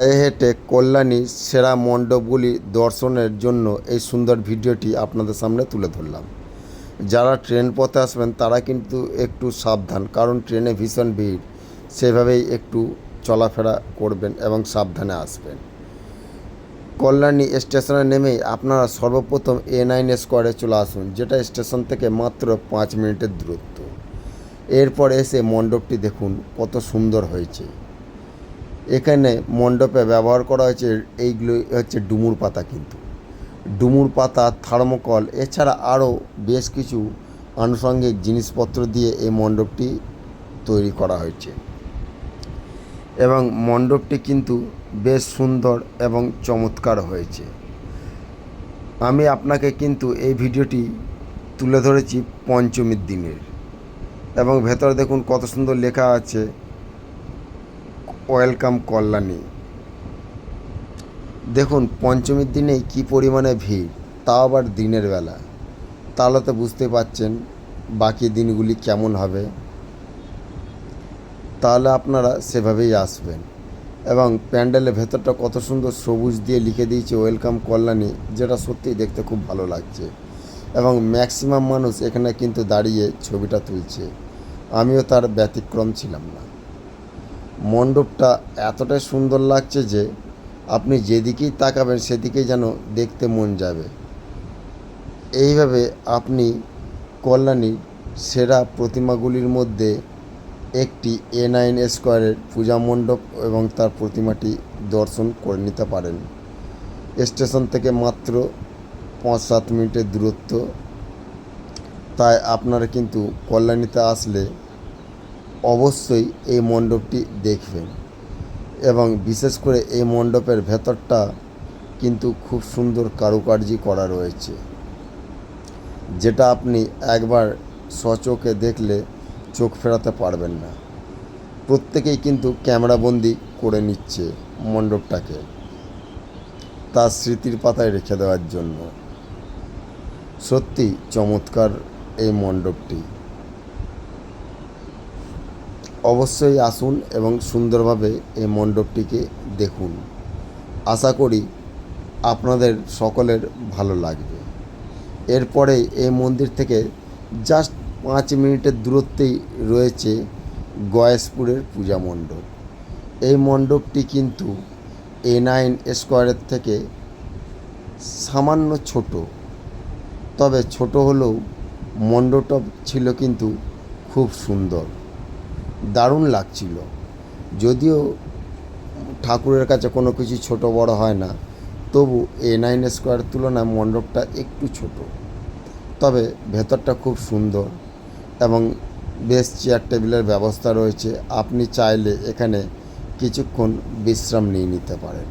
পায়ে হেঁটে কল্যাণীর সেরা মণ্ডপগুলি দর্শনের জন্য এই সুন্দর ভিডিওটি আপনাদের সামনে তুলে ধরলাম। যারা ট্রেন পথে আসবেন, তারা কিন্তু একটু সাবধান, কারণ ট্রেনে ভীষণ ভিড়। সেভাবেই একটু চলাফেরা করবেন এবং সাবধানে আসবেন। কল্যাণী স্টেশনে নেমেই আপনারা সর্বপ্রথম এ নাইন স্কোয়ারে চলে আসুন, যেটা স্টেশন থেকে মাত্র পাঁচ মিনিটের দূরত্ব। এরপর এসে মণ্ডপটি দেখুন, কত সুন্দর হয়েছে। এখানে মণ্ডপে ব্যবহার করা হয়েছে, এইগুলো হচ্ছে ডুমুর পাতা কিন্তু। ডুমুর পাতা, থার্মোকল, এছাড়া আরও বেশ কিছু আনুষঙ্গিক জিনিসপত্র দিয়ে এই মণ্ডপটি তৈরি করা হয়েছে। এবং মণ্ডপটি কিন্তু বেশ সুন্দর এবং চমৎকার হয়েছে। আমি আপনাকে কিন্তু এই ভিডিওটি তুলে ধরেছি পঞ্চমীর দিনের। এবং ভেতরে দেখুন কত সুন্দর লেখা আছে ওয়েলকাম কল্যাণী। দেখুন, পঞ্চমীর দিনেই কি পরিমাণে ভিড়, তাও আবার দিনের বেলা। তাহলে তো বুঝতে পারছেন বাকি দিনগুলি কেমন হবে। তাহলে আপনারা সেভাবেই আসবেন। এবং প্যান্ডেলের ভেতরটা কত সুন্দর সবুজ দিয়ে লিখে দিয়েছে ওয়েলকাম কল্যাণী, যেটা সত্যিই দেখতে খুব ভালো লাগছে। এবং ম্যাক্সিমাম মানুষ এখানে কিন্তু দাঁড়িয়ে ছবিটা তুলছে। আমিও তার ব্যতিক্রম ছিলাম না। মণ্ডপটা এতটাই সুন্দর লাগছে যে আপনি যেদিকেই তাকাবেন সেদিকেই যেন দেখতে মন যাবে। এইভাবে আপনি কল্যাণীর সেরা প্রতিমাগুলির মধ্যে একটি এ নাইন স্কোয়ারের পূজা মণ্ডপ এবং তার প্রতিমাটি দর্শন করে নিতে পারেন। স্টেশন থেকে মাত্র পাঁচ সাত মিনিটের দূরত্ব। তাই আপনারা কিন্তু কল্যাণীতে আসলে অবশ্যই এই মণ্ডপটি দেখবেন। এবং বিশেষ করে এই মণ্ডপের ভেতরটা কিন্তু খুব সুন্দর কারুকার্য করা রয়েছে। যেটা আপনি একবার সচোখে দেখলে চোখ ফেরাতে পারবেন না। প্রত্যেকেই কিন্তু ক্যামেরাবন্দি করে নিচ্ছে মণ্ডপটাকে। তার স্মৃতির পাতায় রেখে দেওয়ার জন্য। সত্যি চমৎকার এই মণ্ডপটি। অবশ্যই আসুন এবং সুন্দরভাবে এই মণ্ডপটিকে দেখুন। আশা করি আপনাদের সকলের ভালো লাগবে। এরপরে এই মন্দির থেকে জাস্ট পাঁচ মিনিটের দূরত্বেই রয়েছে গয়েশপুরের পূজা মণ্ডপ। এই মণ্ডপটি কিন্তু এ নাইন স্কোয়ারের থেকে সামান্য ছোট। তবে ছোট হলেও মণ্ডপটা ছিল কিন্তু খুব সুন্দর। দারুণ লাগছিল। যদিও ঠাকুরের কাছে কোনো কিছু ছোট বড় হয় না, তবু এ নাইন স্কোয়ার তুলনায় মণ্ডপটা একটু ছোট। তবে ভেতরটা খুব সুন্দর এবং বেশ চেয়ার টেবিলের ব্যবস্থা রয়েছে। আপনি চাইলে এখানে কিছুক্ষণ বিশ্রাম নিয়ে নিতে পারেন।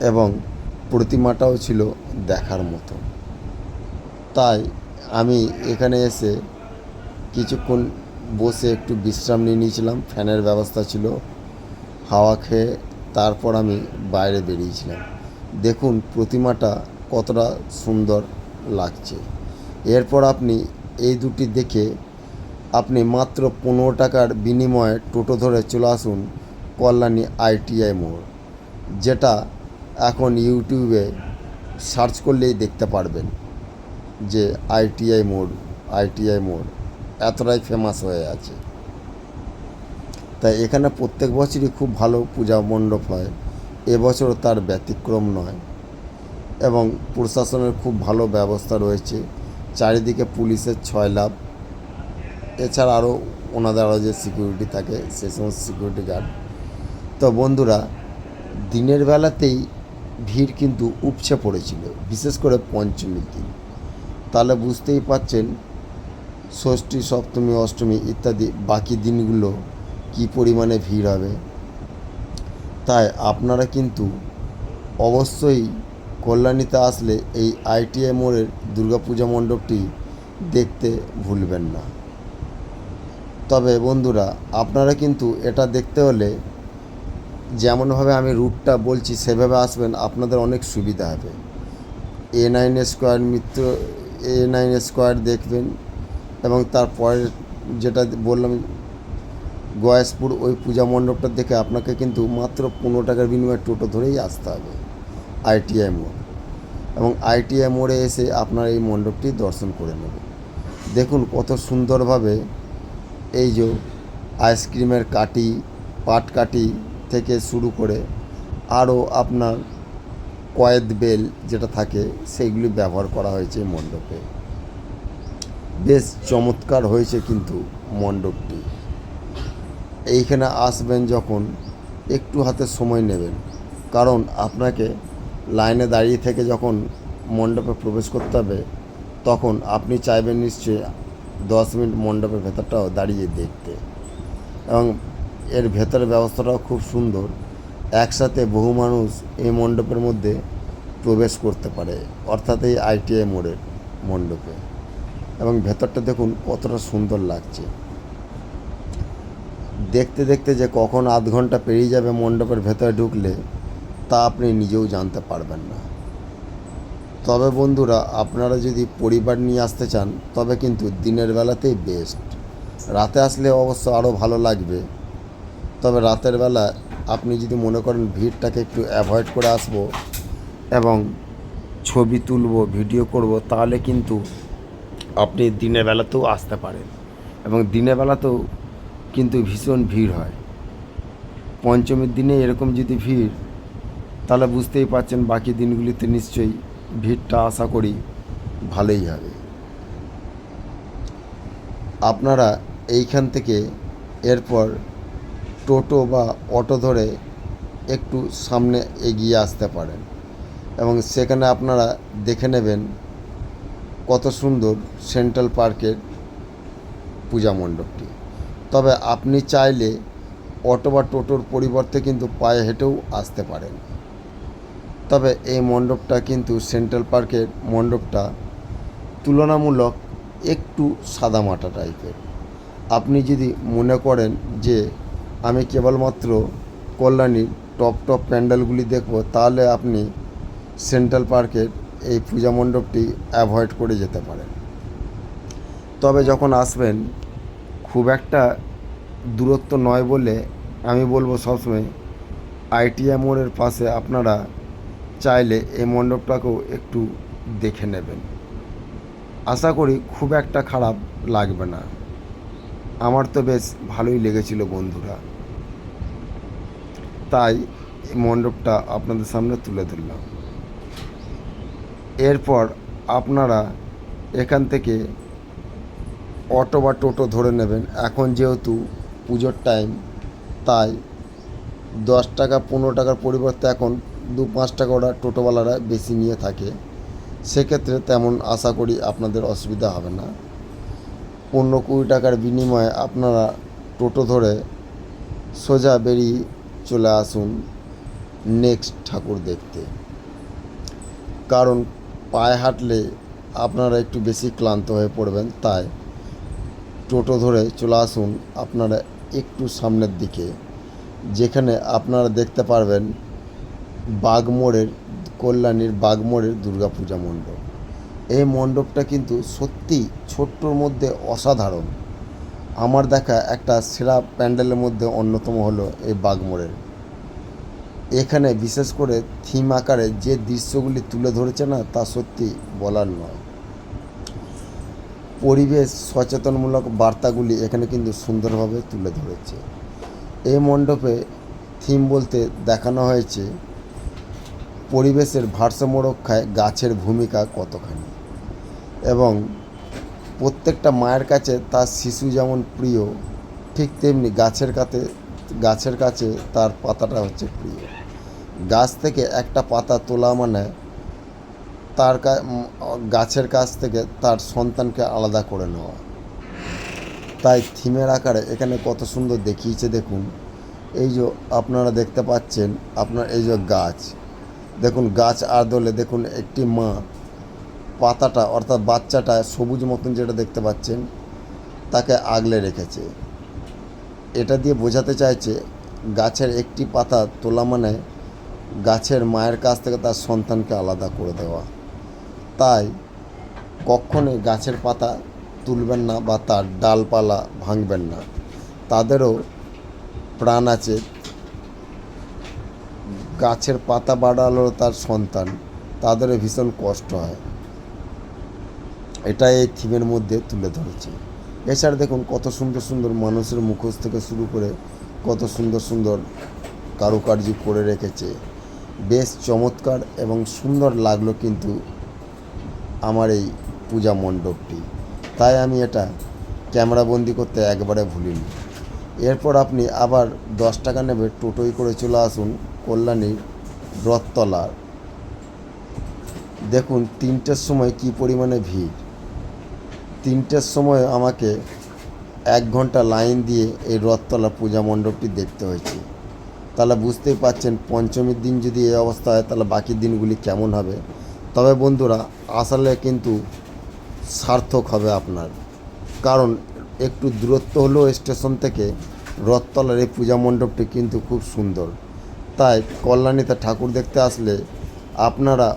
এবং প্রতিমাটাও ছিল দেখার মতো। তাই আমি এখানে এসে কিছুক্ষণ বসে একটু বিশ্রাম নিয়ে নিয়েছিলাম, ফ্যানের ব্যবস্থা ছিল, হাওয়া খেয়ে তারপর আমি বাইরে বেরিয়েছিলাম। দেখুন প্রতিমাটা কতটা সুন্দর লাগছে। এরপর আপনি এই দুটি দেখে আপনি মাত্র পনেরো টাকার বিনিময়ে টোটো ধরে চলে আসুন কল্যাণী আইটিআই মোড়, যেটা এখন ইউটিউবে সার্চ করলেই দেখতে পারবেন যে আইটিআই মোড় আইটিআই মোড়। এতটাই ফেমাস হয়ে আছে। তাই এখানে প্রত্যেক বছরই খুব ভালো পূজা মণ্ডপ হয়। এবছরও তার ব্যতিক্রম নয় এবং প্রশাসনের খুব ভালো ব্যবস্থা রয়েছে। চারিদিকে পুলিশের ছয় লাভ এছাড়া আরও ওনাদের আরও যে সিকিউরিটি থাকে, সে সমস্ত সিকিউরিটি গার্ড তো বন্ধুরা, দিনের বেলাতেই ভিড় কিন্তু উপচে পড়েছিল, বিশেষ করে পঞ্চমীর দিন। তাহলে বুঝতেই পাচ্ছেন ষষ্ঠী, সপ্তমী, অষ্টমী ইত্যাদি বাকি দিনগুলো কী পরিমাণে ভিড় হবে? তাই আপনারা কিন্তু অবশ্যই কল্যাণীতে আসলে এই আইটিআই মোড়ের দুর্গাপূজা মণ্ডপটি দেখতে ভুলবেন না। তবে বন্ধুরা, আপনারা কিন্তু এটা দেখতে হলে যেমনভাবে আমি রুটটা বলছি, সেভাবে আসবেন, আপনাদের অনেক সুবিধা হবে। A nine square Mitra A nine square দেখবেন এবং তারপরে যেটা বললাম গয়েশপুর ওই পূজা মণ্ডপটা দেখে আপনাকে কিন্তু মাত্র পনেরো টাকার বিনিময়ে টোটো ধরেই আসতে হবে আইটিআই মোড়। এবং আইটিআই মোড়ে এসে আপনার এই মণ্ডপটি দর্শন করে নেবেন দেখুন কত সুন্দরভাবে এই যে আইসক্রিমের কাটি পাট কাটি থেকে শুরু করে আরও আপনার কয়েদ বেল যেটা থাকে, সেইগুলি ব্যবহার করা হয়েছে মণ্ডপে। বেশ চমৎকার হয়েছে কিন্তু মণ্ডপটি। এইখানে আসবেন যখন একটু হাতে সময় নেবেন। কারণ আপনাকে লাইনে দাঁড়িয়ে থেকে যখন মণ্ডপে প্রবেশ করতে হবে, তখন আপনি চাইবেন নিশ্চয়ই দশ মিনিট মণ্ডপের ভেতরটাও দাঁড়িয়ে দেখতে। এবং এর ভেতরের ব্যবস্থাটাও খুব সুন্দর। একসাথে বহু মানুষ এই মণ্ডপের মধ্যে প্রবেশ করতে পারে, অর্থাৎ এই আইটিআই মোড়ের মণ্ডপে। এবং ভেতরটা দেখুন কতটা সুন্দর লাগছে। দেখতে দেখতে যে কখন আধ ঘণ্টা পেরিয়ে যাবে মণ্ডপের ভেতরে ঢুকলে, তা আপনি নিজেও জানতে পারবেন না। তবে বন্ধুরা, আপনারা যদি পরিবার নিয়ে আসতে চান, তবে কিন্তু দিনের বেলাতেই বেস্ট রাতে আসলে অবশ্য আরও ভালো লাগবে। তবে রাতের বেলা আপনি যদি মনে করেন ভিড়টাকে একটু অ্যাভয়েড করে আসব এবং ছবি তুলব ভিডিও করব, তাহলে কিন্তু আপনি দিনের বেলাতেও আসতে পারেন। এবং দিনের বেলাতেও কিন্তু ভীষণ ভিড় হয়। পঞ্চমীর দিনে এরকম যদি ভিড়, তাহলে বুঝতেই পারছেন বাকি দিনগুলিতে নিশ্চয়ই ভিড়টা আশা করি ভালোই হবে। আপনারা এইখান থেকে এরপর টোটো বা অটো ধরে একটু সামনে এগিয়ে আসতে পারেন। এবং সেখানে আপনারা দেখে নেবেন কত সুন্দর সেন্ট্রাল পার্কের পূজা মণ্ডপটি। তবে আপনি চাইলে অটো বা টোটোর পরিবর্তে কিন্তু পায়ে হেঁটেও আসতে পারেন। তবে এই মণ্ডপটা কিন্তু সেন্ট্রাল পার্কের মণ্ডপটা তুলনামূলক একটু সাদামাটা টাইপের। আপনি যদি মনে করেন যে আমি কেবলমাত্র কল্যাণীর টপ টপ প্যান্ডেলগুলি দেখব, তাহলে আপনি সেন্ট্রাল পার্কের এই পূজা মণ্ডপটি অ্যাভয়েড করে যেতে পারেন তবে যখন আসবেন, খুব একটা দূরত্ব নয় বলে আমি বলব সবসময় আইটিআই মোড়ের পাশে আপনারা চাইলে এই মণ্ডপটাকেও একটু দেখে নেবেন। আশা করি খুব একটা খারাপ লাগবে না। আমার তো বেশ ভালোই লেগেছিল বন্ধুরা। তাই এই মণ্ডপটা আপনাদের সামনে তুলে ধরলাম। এরপর আপনারা এখান থেকে অটো বা টোটো ধরে নেবেন। এখন যেহেতু পুজোর টাইম তাই দশ টাকা, পনেরো টাকার পরিবর্তে এখন দু পাঁচ টাকা ওরা টোটোওয়ালারা বেশি নিয়ে থাকে। সেক্ষেত্রে তেমন আশা করি আপনাদের অসুবিধা হবে না। পনেরো কুড়ি টাকার বিনিময়ে আপনারা টোটো ধরে সোজা বেরিয়ে চলে আসুন নেক্সট ঠাকুর দেখতে। কারণ পায়ে হাঁটলে আপনারা একটু বেশি ক্লান্ত হয়ে পড়বেন, তাই টোটো ধরে চলে আসুন আপনারা একটু সামনের দিকে। যেখানে আপনারা দেখতে পারবেন বাগমোড়ের কল্যাণীর বাগমোড়ের দুর্গাপূজা মণ্ডপ। এই মণ্ডপটা কিন্তু সত্যি ছোট্টর মধ্যে অসাধারণ। আমার দেখা একটা সেরা প্যান্ডেলের মধ্যে অন্যতম হলো এই বাগমোড়ের এখানে বিশেষ করে থিম আকারে যে দৃশ্যগুলি তুলে ধরেছে না, তা সত্যি বলার নয়। পরিবেশ সচেতনমূলক বার্তাগুলি এখানে কিন্তু সুন্দরভাবে তুলে ধরেছে। এই মণ্ডপে থিম বলতে দেখানো হয়েছে পরিবেশের ভারসাম্য রক্ষায় গাছের ভূমিকা কতখানি এবং প্রত্যেকটা মায়ের কাছে তার শিশু যেমন প্রিয়, ঠিক তেমনি গাছের কাছে গাছের কাছে তার পাতাটা হচ্ছে প্রিয়। গাছ থেকে একটা পাতা তোলা মানে তার গাছের কাছ থেকে তার সন্তানকে আলাদা করে নেওয়া। তাই থিমের আকারে এখানে কত সুন্দর দেখিয়েছে দেখুন। এই যে আপনারা দেখতে পাচ্ছেন, আপনার এই যে গাছ। দেখুন, গাছ আদলে দেখুন একটি মা। পাতাটা অর্থাৎ বাচ্চাটা সবুজ মতন যেটা দেখতে পাচ্ছেন, তাকে আগলে রেখেছে। এটা দিয়ে বোঝাতে চাইছে, গাছের একটি পাতা তোলা মানে গাছের মায়ের কাছ থেকে তার সন্তানকে আলাদা করে দেওয়া। তাই কখনোই গাছের পাতা তুলবেন না বা তার ডালপালা ভাঙবেন না। তাদেরও প্রাণ আছে। গাছের পাতা বাড়ালো তার সন্তান, তাদেরও ভীষণ কষ্ট হয়। এটা এই থিমের মধ্যে তুলে ধরেছে। এছাড়া দেখুন কত সুন্দর সুন্দর মানুষের মুখোশ থেকে শুরু করে কত সুন্দর সুন্দর কারুকার্য করে রেখেছে। বেশ চমৎকার এবং সুন্দর লাগল কিন্তু আমার এই পূজা মণ্ডপটি। তাই আমি এটা ক্যামেরাবন্দি করতে একবারে ভুলিনি। এরপর আপনি আবার দশ টাকা নেবে টোটোই করে চলে আসুন কল্যাণীর রথতলা দেখুন, তিনটের সময় কি পরিমাণে ভিড়। তিনটের সময় আমাকে এক ঘণ্টা লাইন দিয়ে এই রথতলা পূজা মণ্ডপটি দেখতে হয়েছে। তাহলে বুঝতেই পাচ্ছেন পঞ্চমীর দিন যদি এই অবস্থা হয়, তাহলে বাকি দিনগুলি কেমন হবে? তবে বন্ধুরা, আসলে কিন্তু সার্থক হবে আপনার। কারণ একটু দূরত্ব হলেও স্টেশন থেকে রথতলার এই পূজা মণ্ডপটি কিন্তু খুব সুন্দর। তাই কল্যাণীতে ঠাকুর দেখতে আসলে আপনারা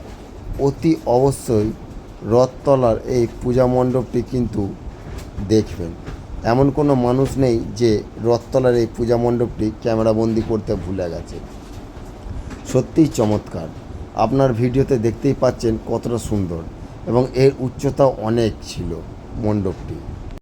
অতি অবশ্যই রথতলার এই পূজা মণ্ডপটি কিন্তু দেখবেন। এমন কোনো মানুষ নেই যে রথতলার এই পূজা মণ্ডপটি ক্যামেরাবন্দি করতে ভুলে গেছে। সত্যিই চমৎকার। আপনার ভিডিওতে দেখতেই পাচ্ছেন কতটা সুন্দর এবং এর উচ্চতা অনেক ছিল মণ্ডপটি।